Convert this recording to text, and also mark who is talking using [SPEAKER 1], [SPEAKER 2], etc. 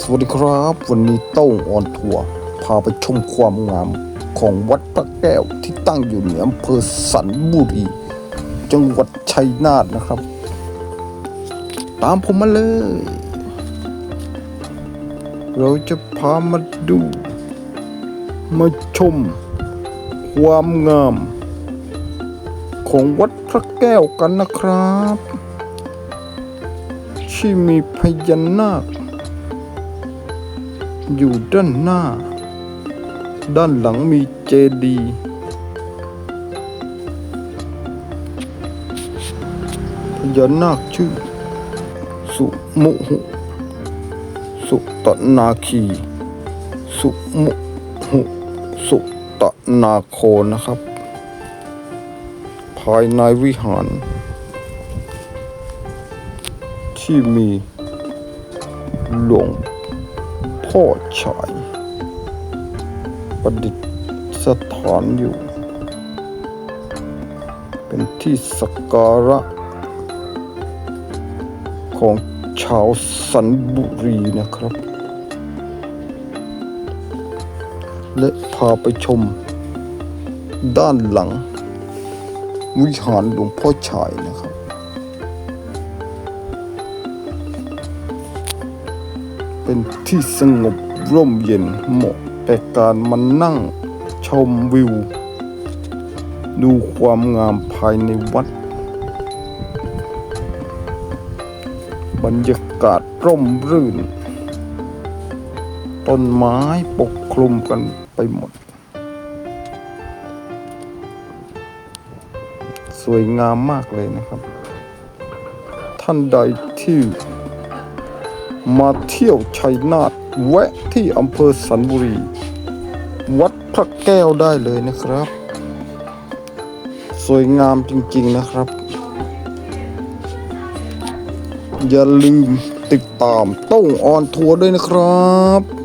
[SPEAKER 1] สวัสดีครับ วันนี้โต้งออนทัวร์พาไปชมความงามของวัดพระแก้วที่ตั้งอยู่ในอำเภอสันบุรี จังหวัดชัยนาทนะครับ ตามผมมาเลย เราจะพามาดู มาชม ความงาม ของวัดพระแก้วกันนะครับ ที่มีพญานาค อยู่ด้านหน้า ด้านหลังมีเจดีย์พญานาคชื่อ สุมุหุ สุตนาคี สุมุหุ สุตนาโคนะครับ ภายในวิหาร ที่มีหลวง พ่อชายประดิษฐ์สถานอยู่ เป็นที่สักการะ ของชาวสันบุรีนะครับ และพาไปชม ด้านหลัง วิหารหลวงพ่อชายนะครับ เป็นที่สงบร่มเย็นเหมาะแก่การมานั่งชมวิว ดูความงามภายในวัด บรรยากาศร่มรื่น ต้นไม้ปกคลุมกันไปหมด สวยงามมากเลยนะครับ ท่านใดที่ มาเที่ยวชัยนาทแวะที่อำเภอสันบุรี วัดพระแก้วได้เลยนะครับ สวยงามจริงๆนะครับ อย่าลืมติดตามต้องออนทัวร์ด้วยนะครับ